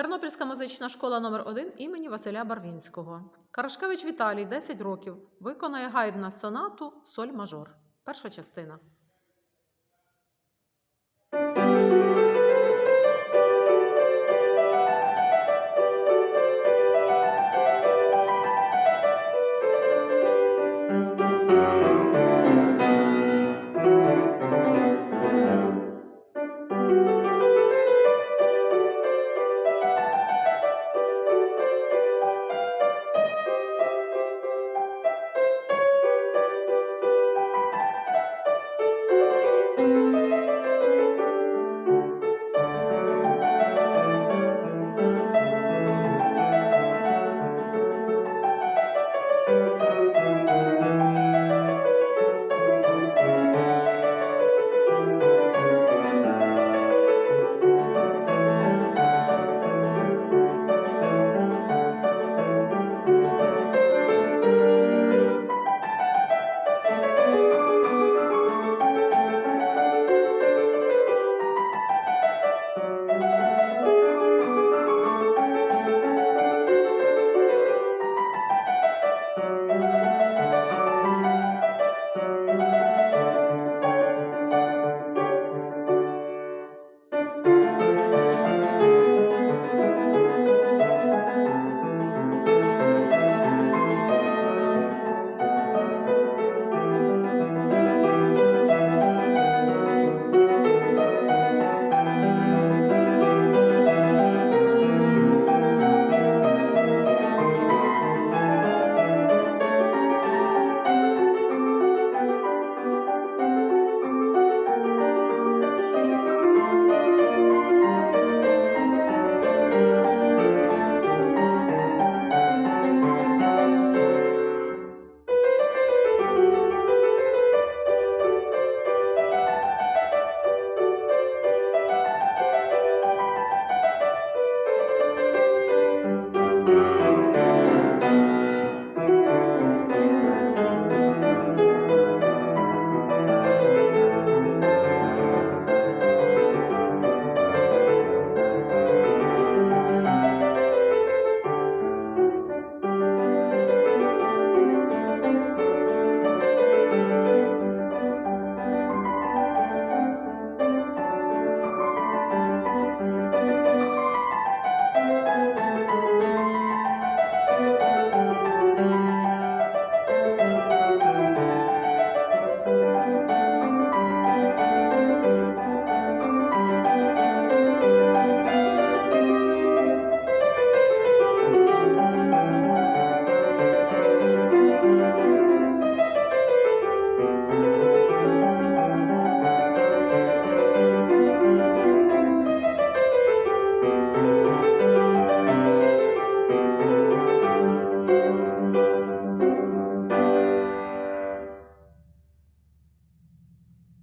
Тернопільська музична школа номер 1 імені Василя Барвінського. Карашкевич Віталій, 10 років, виконає гайдна сонату соль мажор. Перша частина.